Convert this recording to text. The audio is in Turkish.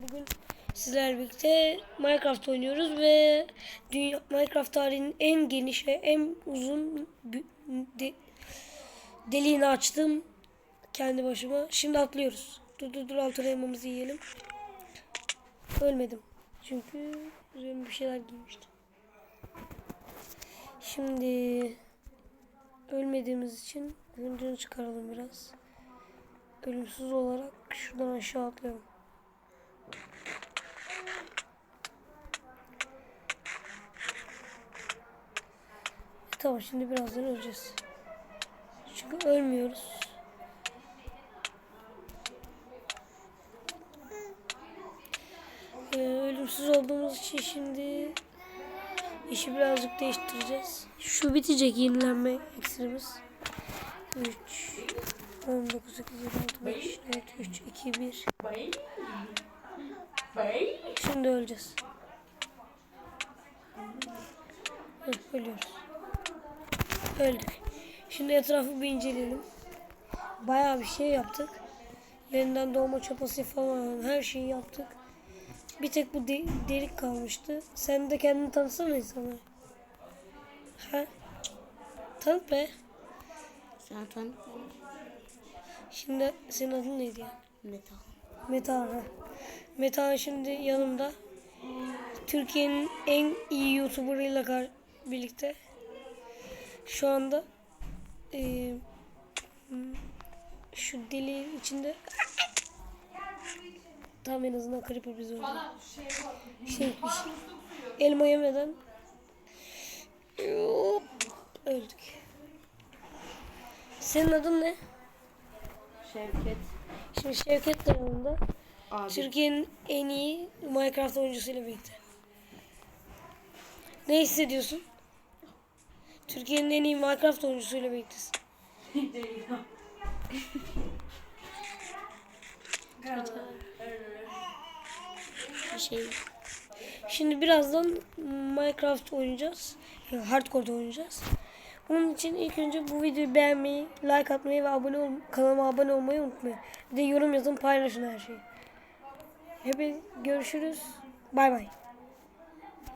Bugün sizlerle birlikte Minecraft oynuyoruz ve dünya Minecraft tarihinin en geniş ve en uzun de- deliğini açtım kendi başıma. Şimdi atlıyoruz. Dur dur dur altın elmamızı yiyelim. Ölmedim. Çünkü üzerime bir şeyler giymiştim. Şimdi ölmediğimiz için hıncını çıkaralım biraz. Ölümsüz olarak şuradan aşağı atlayalım. Tamam şimdi birazdan öleceğiz. Çünkü ölmüyoruz. Ee, ölümsüz olduğumuz için şimdi işi birazcık değiştireceğiz. Şu bitecek yenilenme iksirimiz. 3 19 8 16 5 4 3 2 1 Bye. Bye. Şimdi öleceğiz. Heh, ölüyoruz. Öldük. Şimdi etrafı bir inceleyelim. Bayağı bir şey yaptık. Yeniden doğma çapası falan her şeyi yaptık. Bir tek bu de- delik kalmıştı. Sen de kendini tanıtsana insanlara. Ha? Tanıt be. Sen tanıt Şimdi senin adın neydi ya? Metal. Meta. ha. Meta şimdi yanımda. Türkiye'nin en iyi YouTuber'ıyla birlikte. Şu anda hmm, şu deliğin içinde tam en azından creeper bizi öldürdü. Şey, bir şey. Elma yemeden Yok, öldük. Senin adın ne? Şevket. Şimdi Şevket de yanımda. Abi. Türkiye'nin en iyi Minecraft oyuncusuyla birlikte. Ne hissediyorsun? Türkiye'nin en iyi Minecraft oyuncusuyla birliktesin. Bir şey. Şimdi birazdan Minecraft oynayacağız. Yani hardcore oynayacağız. Bunun için ilk önce bu videoyu beğenmeyi, like atmayı ve abone ol kanalıma abone olmayı unutmayın. Bir de yorum yazın, paylaşın her şeyi. Hep görüşürüz. Bay bay.